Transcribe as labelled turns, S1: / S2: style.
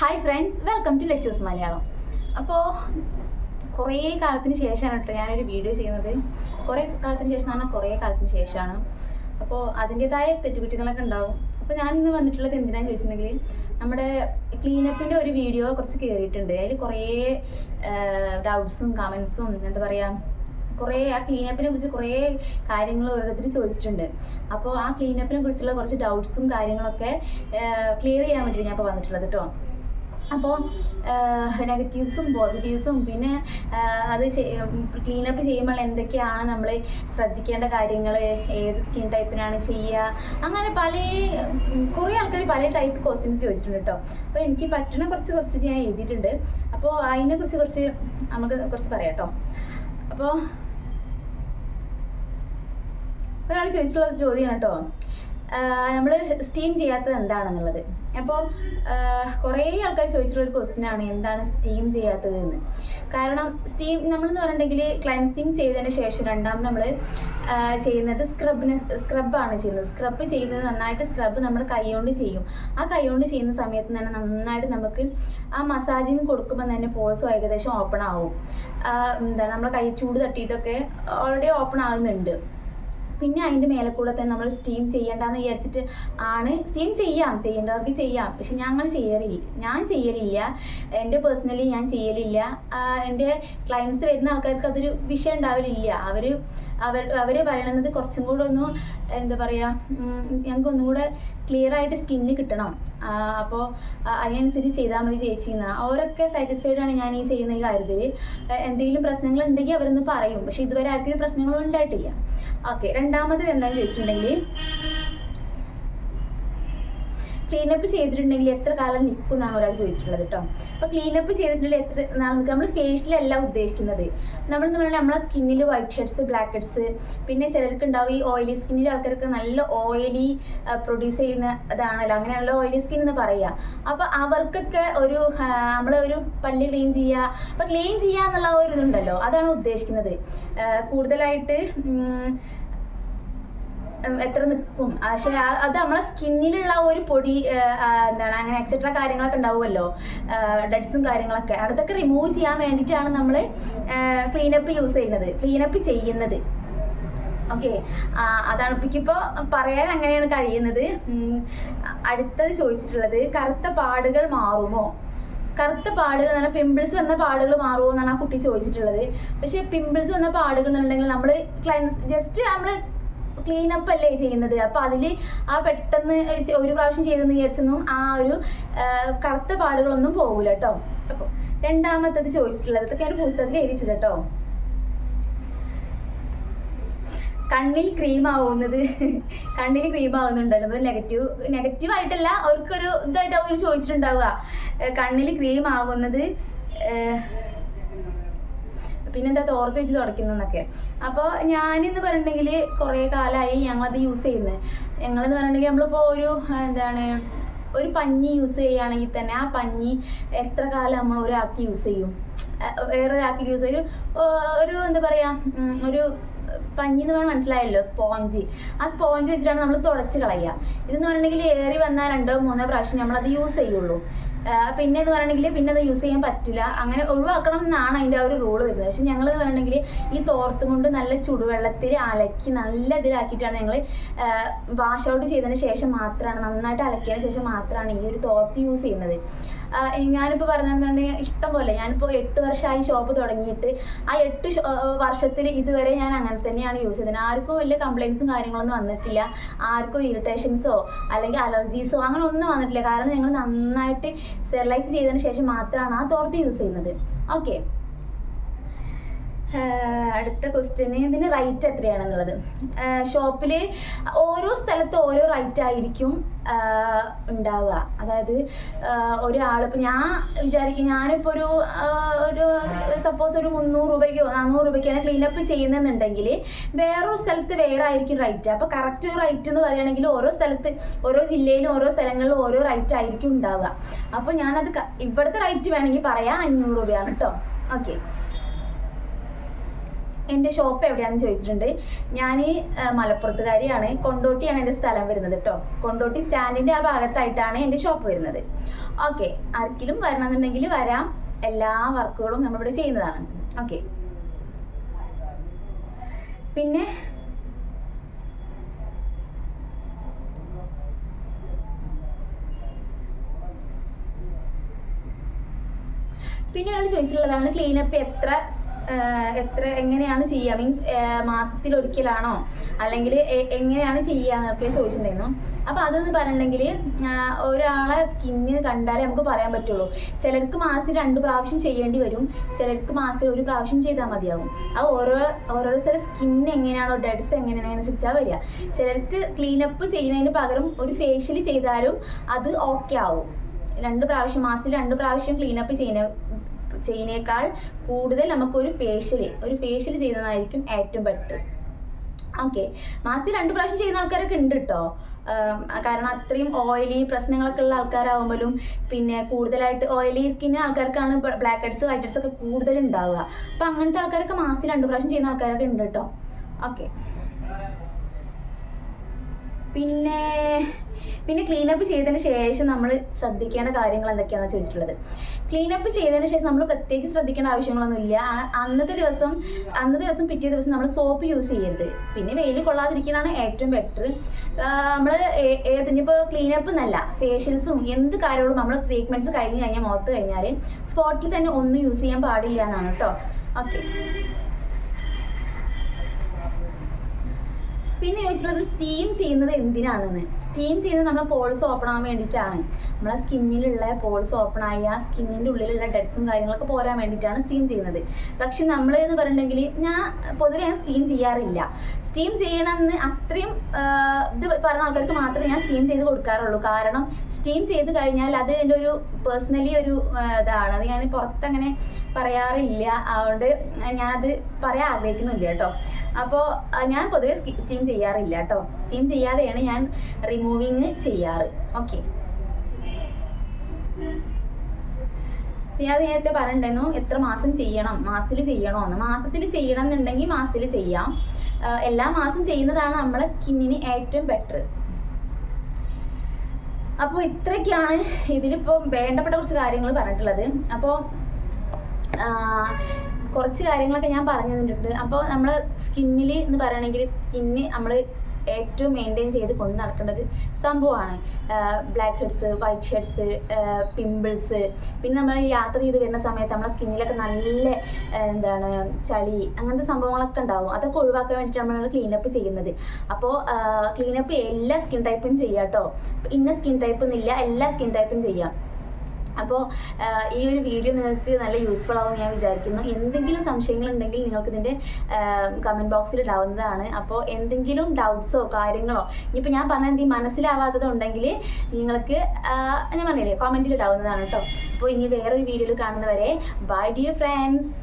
S1: Hi friends welcome to lectures Malayalam അപ്പോൾ കുറേ കാലത്തിന് ശേഷമാണ് കേട്ടോ ഞാനൊരു വീഡിയോ ചെയ്യുന്നത്. കുറേ കാലത്തിന് ശേഷം പറഞ്ഞാൽ കുറേ കാലത്തിന് ശേഷമാണ്. അപ്പോൾ അതിന്റെതായ തെറ്റുകുറ്റങ്ങളൊക്കെ ഉണ്ടാവും. അപ്പോൾ ഞാൻ ഇന്ന് വന്നിട്ടുള്ളത് എന്തിനാന്ന് ചോദിച്ചിട്ടുണ്ടെങ്കിൽ നമ്മുടെ ക്ലീനപ്പിന്റെ ഒരു വീഡിയോ കുറച്ച് കയറിയിട്ടുണ്ട് അതിൽ കുറേ ഡൗട്ട്സും കമൻസും എന്താ പറയുക കുറേ ആ ക്ലീനപ്പിനെ കുറിച്ച് കുറേ കാര്യങ്ങൾ ഓരോരുത്തർ ചോദിച്ചിട്ടുണ്ട്. അപ്പോൾ ആ ക്ലീനപ്പിനെ കുറിച്ചുള്ള കുറച്ച് ഡൗട്ട്സും കാര്യങ്ങളൊക്കെ ക്ലിയർ ചെയ്യാൻ വേണ്ടിയിട്ട് ഞാൻ ഇപ്പോൾ വന്നിട്ടുള്ളത് കേട്ടോ. അപ്പോൾ നെഗറ്റീവ്സും പോസിറ്റീവ്സും പിന്നെ അത് ക്ലീനപ്പ് ചെയ്യുമ്പോൾ എന്തൊക്കെയാണ് നമ്മൾ ശ്രദ്ധിക്കേണ്ട കാര്യങ്ങൾ? ഏത് സ്കിൻ ടൈപ്പിനാണ് ചെയ്യുക? അങ്ങനെ പല കുറേ ആൾക്കാർ പല ടൈപ്പ് ക്വസ്റ്റ്യൻസ് ചോദിച്ചിട്ടുണ്ട് കേട്ടോ അപ്പോൾ എനിക്ക് പറ്റുന്ന കുറച്ച് കുറച്ച് ഞാൻ എഴുതിയിട്ടുണ്ട്. അപ്പോൾ അതിനെക്കുറിച്ച് കുറച്ച് നമുക്ക് കുറച്ച് പറയാം കേട്ടോ അപ്പോൾ ഒരാൾ ചോദിച്ചിട്ടുള്ള ചോദ്യമാണ് കേട്ടോ നമ്മൾ സ്റ്റീം ചെയ്യാത്തത് എന്താണെന്നുള്ളത്. അപ്പോൾ കുറേ ആൾക്കാർ ചോദിച്ചിട്ടുള്ള ഒരു ക്വസ്റ്റ്യൻ ആണ് എന്താണ് സ്റ്റീം ചെയ്യാത്തത് എന്ന് കാരണം സ്റ്റീം നമ്മൾ എന്ന് പറഞ്ഞിട്ടുണ്ടെങ്കിൽ ക്ലൻസിങ് ചെയ്തതിന് ശേഷം രണ്ടാമത് നമ്മൾ ചെയ്യുന്നത് സ്ക്രബിന് സ്ക്രബാണ് ചെയ്യുന്നത്. സ്ക്രബ് ചെയ്യുന്നത് നന്നായിട്ട് സ്ക്രബ് നമ്മൾ കൈകൊണ്ട് ചെയ്യും. ആ കൈകൊണ്ട് ചെയ്യുന്ന സമയത്ത് തന്നെ നന്നായിട്ട് നമുക്ക് ആ മസാജിങ് കൊടുക്കുമ്പോൾ തന്നെ പോൾസും ഏകദേശം ഓപ്പൺ ആവും. എന്താണ് നമ്മുടെ കൈ ചൂട് തട്ടിയിട്ടൊക്കെ ഓൾറെഡി ഓപ്പൺ ആകുന്നുണ്ട് പിന്നെ അതിന്റെ മേലെ കൂടെ തന്നെ നമ്മൾ സ്റ്റീം ചെയ്യേണ്ടെന്ന് വിചാരിച്ചിട്ട് ആണ്. സ്റ്റീം ചെയ്യാം ചെയ്യേണ്ടവർക്ക് ചെയ്യാം. പക്ഷെ ഞങ്ങൾ ചെയ്യലില്ല ഞാൻ ചെയ്യലില്ല. എന്റെ പേഴ്സണലി ഞാൻ ചെയ്യലില്ല. എന്റെ ക്ലയൻസ് വരുന്ന ആൾക്കാർക്ക് അതൊരു വിഷയം ഉണ്ടാവലില്ല. അവർ അവർ അവർ പറയണത് കുറച്ചും കൂടെ ഒന്ന് എന്താ പറയുക ഞങ്ങൾക്ക് ഒന്നും കൂടെ ക്ലിയർ ആയിട്ട് സ്കിന്നിന് കിട്ടണം. അപ്പോൾ അതിനനുസരിച്ച് ചെയ്താൽ മതി ചേച്ചി എന്ന് അവരൊക്കെ സാറ്റിസ്ഫൈഡ് ആണ് ഞാൻ ഈ ചെയ്യുന്ന ഈ കാര്യത്തിൽ എന്തെങ്കിലും പ്രശ്നങ്ങൾ ഉണ്ടെങ്കിൽ അവരൊന്ന് പറയും. പക്ഷെ ഇതുവരെ ആർക്കും പ്രശ്നങ്ങളും ഉണ്ടായിട്ടില്ല. ഓക്കെ രണ്ടാമത് എന്താണെന്ന് ചോദിച്ചിട്ടുണ്ടെങ്കിൽ ക്ലീനപ്പ് ചെയ്തിട്ടുണ്ടെങ്കിൽ എത്ര കാലം നിൽക്കും എന്നാണ് ഒരാൾ ചോദിച്ചിട്ടുള്ളത് കേട്ടോ അപ്പോൾ ക്ലീനപ്പ് ചെയ്തിട്ടുണ്ടെങ്കിൽ എത്ര നാൾ നിൽക്കും നമ്മൾ ഫേഷ്യലല്ല ഉദ്ദേശിക്കുന്നത്. നമ്മൾ എന്ന് പറഞ്ഞാൽ നമ്മളെ സ്കിന്നിൽ വൈറ്റ് ഹെഡ്സ് ബ്ലാക്ക് ഹെഡ്സ് പിന്നെ ചിലർക്ക് ഉണ്ടാവും ഈ ഓയിലി സ്കിന്നിൽ ആൾക്കാർക്ക് നല്ല ഓയിലി പ്രൊഡ്യൂസ് ചെയ്യുന്ന ഇതാണല്ലോ. അങ്ങനെയാണല്ലോ ഓയിലി സ്കിൻ എന്ന് പറയുക അപ്പോൾ അവർക്കൊക്കെ ഒരു നമ്മൾ ഒരു പല്ല് ക്ലീൻ ചെയ്യുക അപ്പോൾ ക്ലീൻ ചെയ്യുക എന്നുള്ള ഒരു ഇതുണ്ടല്ലോ. അതാണ് ഉദ്ദേശിക്കുന്നത്. കൂടുതലായിട്ട് എത്ര നിൽക്കും പക്ഷെ അത് നമ്മളെ സ്കിന്നിലുള്ള ഒരു പൊടി എന്താണ് അങ്ങനെ എക്സെട്ര കാര്യങ്ങളൊക്കെ ഉണ്ടാവുമല്ലോ. ഡെഡ്സും കാര്യങ്ങളൊക്കെ. അതൊക്കെ റിമൂവ് ചെയ്യാൻ വേണ്ടിയിട്ടാണ് നമ്മൾ ക്ലീനപ്പ് യൂസ് ചെയ്യുന്നത്. ക്ലീനപ്പ് ചെയ്യുന്നത്. ഓക്കെ അതാണ് ഇപ്പോൾ പറയാൻ അങ്ങനെയാണ് കഴിയുന്നത്. അടുത്തത് ചോദിച്ചിട്ടുള്ളത് കറുത്ത പാടുകൾ മാറുമോ? കറുത്ത പാടുകൾ എന്ന് പറഞ്ഞാൽ പിമ്പിൾസ് വന്ന പാടുകൾ മാറുമോ എന്നാണ് ആ കുട്ടി ചോദിച്ചിട്ടുള്ളത്. പക്ഷേ പിമ്പിൾസ് വന്ന പാടുകൾ എന്നുണ്ടെങ്കിൽ നമ്മൾ ക്ലൈൻസ് ജസ്റ്റ് നമ്മൾ ക്ലീൻ അപ്പ് അല്ലേ ചെയ്യുന്നത്? അപ്പോൾ അതിൽ ആ പെട്ടെന്ന് ഒരു പ്രാവശ്യം ചെയ്തെന്ന് വിചാരിച്ചൊന്നും ആ ഒരു കറുത്ത പാടുകളൊന്നും പോകില്ല കേട്ടോ അപ്പോൾ രണ്ടാമത്തത് ചോദിച്ചിട്ടുള്ളത് ഇതൊക്കെ ഒരു പുസ്തകത്തിൽ എഴുതിച്ചത് കേട്ടോ കണ്ണിൽ ക്രീം ആവുന്നത് കണ്ണിൽ ക്രീം ആവുന്നുണ്ടല്ലോ. നമ്മൾ നെഗറ്റീവ് നെഗറ്റീവ് ആയിട്ടല്ല അവർക്കൊരു ഇതായിട്ട് അവർ ചോദിച്ചിട്ടുണ്ടാവുക. കണ്ണിൽ ക്രീം ആവുന്നത് ഏഹ് പിന്നെന്താ തോർത്ത് വെച്ച് തുടക്കുന്നൊക്കെ അപ്പോൾ ഞാനെന്ന് പറഞ്ഞിട്ടുണ്ടെങ്കിൽ കുറേ കാലമായി അത് യൂസ് ചെയ്യുന്നത് ഞങ്ങളെന്ന് പറഞ്ഞിട്ടുണ്ടെങ്കിൽ നമ്മളിപ്പോൾ ഒരു എന്താണ് ഒരു പഞ്ഞി യൂസ് ചെയ്യുകയാണെങ്കിൽ തന്നെ ആ പഞ്ഞി എത്ര കാലം നമ്മൾ ഒരാൾക്ക് യൂസ് ചെയ്യും? വേറൊരാൾക്ക് യൂസ് ചെയ്യും ഒരു ഒരു എന്താ പറയുക ഒരു പഞ്ഞി എന്ന് പറഞ്ഞാൽ മനസ്സിലായല്ലോ സ്പോഞ്ച്. ആ സ്പോഞ്ച് വെച്ചിട്ടാണ് നമ്മൾ തുടച്ച് കളയുക. ഇതെന്ന് പറഞ്ഞിട്ടുണ്ടെങ്കിൽ ഏറി വന്നാൽ രണ്ടോ മൂന്നോ പ്രാവശ്യം നമ്മൾ അത് യൂസ് ചെയ്യുള്ളൂ. പിന്നെ എന്ന് പറയണമെങ്കിൽ പിന്നെ അത് യൂസ് ചെയ്യാൻ പറ്റില്ല. അങ്ങനെ ഒഴിവാക്കണം എന്നാണ് അതിന്റെ ആ ഒരു റൂൾ വരുന്നത്. പക്ഷെ ഞങ്ങൾ എന്ന് പറയണമെങ്കിൽ ഈ തോർത്ത് കൊണ്ട് നല്ല ചുടുവെള്ളത്തിൽ അലക്കി നല്ല ഇതിലാക്കിയിട്ടാണ് ഞങ്ങൾ വാഷ് ഔട്ട് ചെയ്തതിന് ശേഷം മാത്രമാണ് നന്നായിട്ട് അലക്കിയതിന് ശേഷം മാത്രമാണ് ഈ ഒരു തോർത്ത് യൂസ് ചെയ്യുന്നത്. ഞാനിപ്പോൾ പറഞ്ഞിട്ടുണ്ടെങ്കിൽ ഇഷ്ടം പോലെ. ഞാനിപ്പോൾ എട്ട് വർഷമായി ഷോപ്പ് തുടങ്ങിയിട്ട്. ആ എട്ട് വർഷത്തിൽ ഇതുവരെ ഞാൻ അങ്ങനെ തന്നെയാണ് യൂസ് ചെയ്തത്. ആർക്കും വലിയ കംപ്ലയിൻസും കാര്യങ്ങളൊന്നും വന്നിട്ടില്ല. ആർക്കും ഇറിറ്റേഷൻസോ അല്ലെങ്കിൽ അലർജീസോ അങ്ങനെ ഒന്നും വന്നിട്ടില്ല. കാരണം ഞങ്ങൾ നന്നായിട്ട് സ്റ്റെറിലൈസ് ചെയ്തതിന് ശേഷം മാത്രമാണ് ആ തോർത്ത് യൂസ് ചെയ്യുന്നത്. ഓക്കെ അടുത്ത ക്വസ്റ്റ്യന് ഇതിന് റൈറ്റ് എത്രയാണെന്നുള്ളത്. ഷോപ്പിൽ ഓരോ സ്ഥലത്ത് ഓരോ റൈറ്റ് ആയിരിക്കും ഉണ്ടാവുക. അതായത് ഒരാളിപ്പോൾ ഞാൻ വിചാരിക്കും ഞാനിപ്പോൾ ഒരു ഒരു സപ്പോസ് ഒരു മുന്നൂറ് രൂപയ്ക്കോ നാനൂറ് രൂപയ്ക്കാണ് ക്ലീനപ്പ് ചെയ്യുന്നതെന്നുണ്ടെങ്കിൽ വേറൊരു സ്ഥലത്ത് വേറെ ആയിരിക്കും റൈറ്റ് അപ്പോൾ കറക്റ്റ് റൈറ്റ് എന്ന് പറയുകയാണെങ്കിൽ ഓരോ സ്ഥലത്ത് ഓരോ ജില്ലയിലും ഓരോ സ്ഥലങ്ങളിലും ഓരോ റൈറ്റ് ആയിരിക്കും ഉണ്ടാവുക. അപ്പോൾ ഞാനത് ഇവിടുത്തെ റൈറ്റ് വേണമെങ്കിൽ പറയാം അഞ്ഞൂറ് രൂപയാണ് കേട്ടോ ഓക്കെ എന്റെ ഷോപ്പ് എവിടെയാണെന്ന് ചോദിച്ചിട്ടുണ്ട്. ഞാൻ മലപ്പുറത്തുകാരിയാണ്. കൊണ്ടോട്ടിയാണ് എന്റെ സ്ഥലം വരുന്നത് കേട്ടോ കൊണ്ടോട്ടി സ്റ്റാൻഡിന്റെ ആ ഭാഗത്തായിട്ടാണ് എന്റെ ഷോപ്പ് വരുന്നത്. ഓക്കെ ആർക്കിലും വരണമെന്നുണ്ടെങ്കിൽ വരാം. എല്ലാ വർക്കുകളും നമ്മളിവിടെ ചെയ്യുന്നതാണ്. ഓക്കെ പിന്നെ പിന്നെ ഒരാൾ ചോദിച്ചിട്ടുള്ളതാണ് ക്ലീനപ്പ് എത്ര എത്ര എങ്ങനെയാണ് ചെയ്യുക മീൻസ് മാസത്തിൽ ഒരിക്കലാണോ? അല്ലെങ്കിൽ എങ്ങനെയാണ് ചെയ്യുക എന്നൊക്കെ ചോദിച്ചിട്ടുണ്ടായിരുന്നു. അപ്പോൾ അതെന്ന് പറഞ്ഞിട്ടുണ്ടെങ്കിൽ ഒരാളെ സ്കിന്നിന് കണ്ടാലേ നമുക്ക് പറയാൻ പറ്റുള്ളൂ. ചിലർക്ക് മാസത്തിൽ രണ്ട് പ്രാവശ്യം ചെയ്യേണ്ടി വരും. ചിലർക്ക് മാസത്തിൽ ഒരു പ്രാവശ്യം ചെയ്താൽ മതിയാവും. അത് ഓരോ ഓരോരുത്തരുടെ സ്കിന്ന് എങ്ങനെയാണോ ഡെഡ്സ് എങ്ങനെയാണോ അനുസരിച്ചാൽ വരിക. ചിലർക്ക് ക്ലീനപ്പ് ചെയ്യുന്നതിന് പകരം ഒരു ഫേഷ്യൽ ചെയ്താലും അത് ഓക്കെ ആവും. രണ്ട് പ്രാവശ്യം മാസത്തിൽ രണ്ട് പ്രാവശ്യം ക്ലീനപ്പ് ചെയ്യുന്ന ചെയ്യുന്നേക്കാൾ കൂടുതൽ നമുക്ക് ഒരു ഫേഷ്യൽ ഒരു ഫേഷ്യൽ ചെയ്യുന്നതായിരിക്കും ഏറ്റവും ബെറ്റർ ഓക്കെ മാസത്തിൽ രണ്ട് പ്രാവശ്യം ചെയ്യുന്ന ആൾക്കാരൊക്കെ ഉണ്ട് കേട്ടോ കാരണം അത്രയും ഓയിലി പ്രശ്നങ്ങളൊക്കെ ഉള്ള ആൾക്കാരാകുമ്പോഴും പിന്നെ കൂടുതലായിട്ട് ഓയിലി സ്കിന്ന ആൾക്കാർക്കാണ് ബ്ലാക്ക് ഹെഡ്സ് വൈറ്റ് ഹെഡ്സ് ഒക്കെ കൂടുതൽ ഉണ്ടാവുക. അപ്പം അങ്ങനത്തെ ആൾക്കാരൊക്കെ മാസത്തിൽ രണ്ട് പ്രാവശ്യം ചെയ്യുന്ന ആൾക്കാരൊക്കെ ഉണ്ട് കേട്ടോ ഓക്കെ പിന്നെ പിന്നെ ക്ലീനപ്പ് ചെയ്തതിന് ശേഷം നമ്മൾ ശ്രദ്ധിക്കേണ്ട കാര്യങ്ങൾ എന്തൊക്കെയാണെന്ന് ചോദിച്ചിട്ടുള്ളത്. ക്ലീനപ്പ് ചെയ്തതിന് ശേഷം നമ്മൾ പ്രത്യേകിച്ച് ശ്രദ്ധിക്കേണ്ട ആവശ്യങ്ങളൊന്നുമില്ല. അന്നത്തെ ദിവസം അന്നത്തെ ദിവസം പിറ്റേ ദിവസം നമ്മൾ സോപ്പ് യൂസ് ചെയ്യരുത്. പിന്നെ വെയിൽ കൊള്ളാതിരിക്കാനാണ് ഏറ്റവും ബെറ്റർ നമ്മൾ ഇപ്പോൾ ക്ലീനപ്പ് എന്നല്ല ഫേഷ്യൽസും എന്ത് കാര്യങ്ങളും നമ്മൾ ട്രീറ്റ്മെന്റ്സ് കഴിഞ്ഞ് കഴിഞ്ഞാൽ മുഖത്ത് കഴിഞ്ഞാൽ സ്പോട്ടിൽ തന്നെ ഒന്നും യൂസ് ചെയ്യാൻ പാടില്ല എന്നാണ് കേട്ടോ ഓക്കെ പിന്നെ ചോദിച്ചത് സ്റ്റീം ചെയ്യുന്നത് എന്തിനാണെന്ന്? സ്റ്റീം ചെയ്യുന്നത് നമ്മളെ പോൾസ് ഓപ്പൺ ആവാൻ വേണ്ടിയിട്ടാണ്. നമ്മളെ സ്കിന്നിലുള്ള പോൾസ് ഓപ്പൺ ആയി ആ സ്കിന്നിന്റെ ഉള്ളിലുള്ള ഡെഡ്സും കാര്യങ്ങളൊക്കെ പോരാൻ വേണ്ടിയിട്ടാണ് സ്റ്റീം ചെയ്യുന്നത്. പക്ഷെ നമ്മൾ എന്ന് പറഞ്ഞിട്ടുണ്ടെങ്കിൽ ഞാൻ പൊതുവെ ഞാൻ സ്റ്റീം ചെയ്യാറില്ല. സ്റ്റീം ചെയ്യണമെന്ന് അത്രയും ഇത് പറഞ്ഞ ആൾക്കാർക്ക് മാത്രമേ ഞാൻ സ്റ്റീം ചെയ്ത് കൊടുക്കാറുള്ളൂ. കാരണം സ്റ്റീം ചെയ്ത് കഴിഞ്ഞാൽ അത് എന്റെ ഒരു പേഴ്സണലി ഒരു ഇതാണ്. അത് ഞാൻ പുറത്തങ്ങനെ പറയാറില്ല. അതുകൊണ്ട് ഞാനത് പറയാൻ ആഗ്രഹിക്കുന്നില്ല കേട്ടോ. അപ്പോൾ ഞാൻ പൊതുവെ സ്റ്റീം ചെയ്യാറില്ല കേട്ടോ സ്റ്റീം ചെയ്യാതെയാണ് ഞാൻ റിമൂവിങ് ചെയ്യാറ്. ഓക്കെ ഞാൻ നേരത്തെ പറഞ്ഞിട്ടുണ്ടായിരുന്നു എത്ര മാസം ചെയ്യണം മാസത്തിൽ ചെയ്യണോ എന്ന്. മാസത്തിൽ ചെയ്യണം എന്നുണ്ടെങ്കിൽ മാസത്തിൽ ചെയ്യാം. എല്ലാ മാസം ചെയ്യുന്നതാണ് നമ്മളെ സ്കിന്നിന് ഏറ്റവും ബെറ്റർ അപ്പോൾ ഇത്രയൊക്കെയാണ് ഇതിലിപ്പോൾ വേണ്ടപ്പെട്ട കുറച്ച് കാര്യങ്ങൾ പറഞ്ഞിട്ടുള്ളത്. അപ്പോൾ കുറച്ച് കാര്യങ്ങളൊക്കെ ഞാൻ പറഞ്ഞു തന്നിട്ടുണ്ട് അപ്പോൾ നമ്മൾ സ്കിന്നിൽ എന്ന് പറയണമെങ്കിൽ സ്കിന്ന് നമ്മൾ ഏറ്റവും മെയിന്റെയിൻ ചെയ്ത് കൊണ്ട് നടക്കേണ്ട ഒരു സംഭവമാണ് black heads white heads pimples പിന്നെ നമ്മൾ യാത്ര ചെയ്ത് വരുന്ന സമയത്ത് നമ്മുടെ സ്കിന്നിലൊക്കെ നല്ല എന്താണ് ചളി അങ്ങനത്തെ സംഭവങ്ങളൊക്കെ ഉണ്ടാവും. അതൊക്കെ ഒഴിവാക്കാൻ വേണ്ടിയിട്ടാണ് നമ്മൾ ക്ലീനപ്പ് ചെയ്യുന്നത്. അപ്പോൾ ക്ലീനപ്പ് എല്ലാ സ്കിൻ ടൈപ്പും ചെയ്യാം കേട്ടോ ഇന്ന സ്കിൻ ടൈപ്പ് എന്നില്ല എല്ലാ സ്കിൻ ടൈപ്പും ചെയ്യാം. അപ്പോൾ ഈ ഒരു വീഡിയോ നിങ്ങൾക്ക് നല്ല യൂസ്ഫുൾ ആവും ഞാൻ വിചാരിക്കുന്നു. എന്തെങ്കിലും സംശയങ്ങൾ ഉണ്ടെങ്കിൽ നിങ്ങൾക്ക് ഇതിന്റെ കമന്റ് ബോക്സിൽ ഇടാവുന്നതാണ്. അപ്പോൾ എന്തെങ്കിലും ഡൗട്ട്സോ കാര്യങ്ങളോ ഇനിയിപ്പോൾ ഞാൻ പറഞ്ഞ എന്തെങ്കിലും മനസ്സിലാവാത്തത് ഉണ്ടെങ്കിൽ നിങ്ങൾക്ക് ഞാൻ പറഞ്ഞില്ലേ കമന്റിൽ ഇടാവുന്നതാണ് കേട്ടോ. അപ്പോൾ ഇനി വേറൊരു വീഡിയോയിൽ കാണുന്നവരെ ബൈ ഡിയർ ഫ്രണ്ട്സ്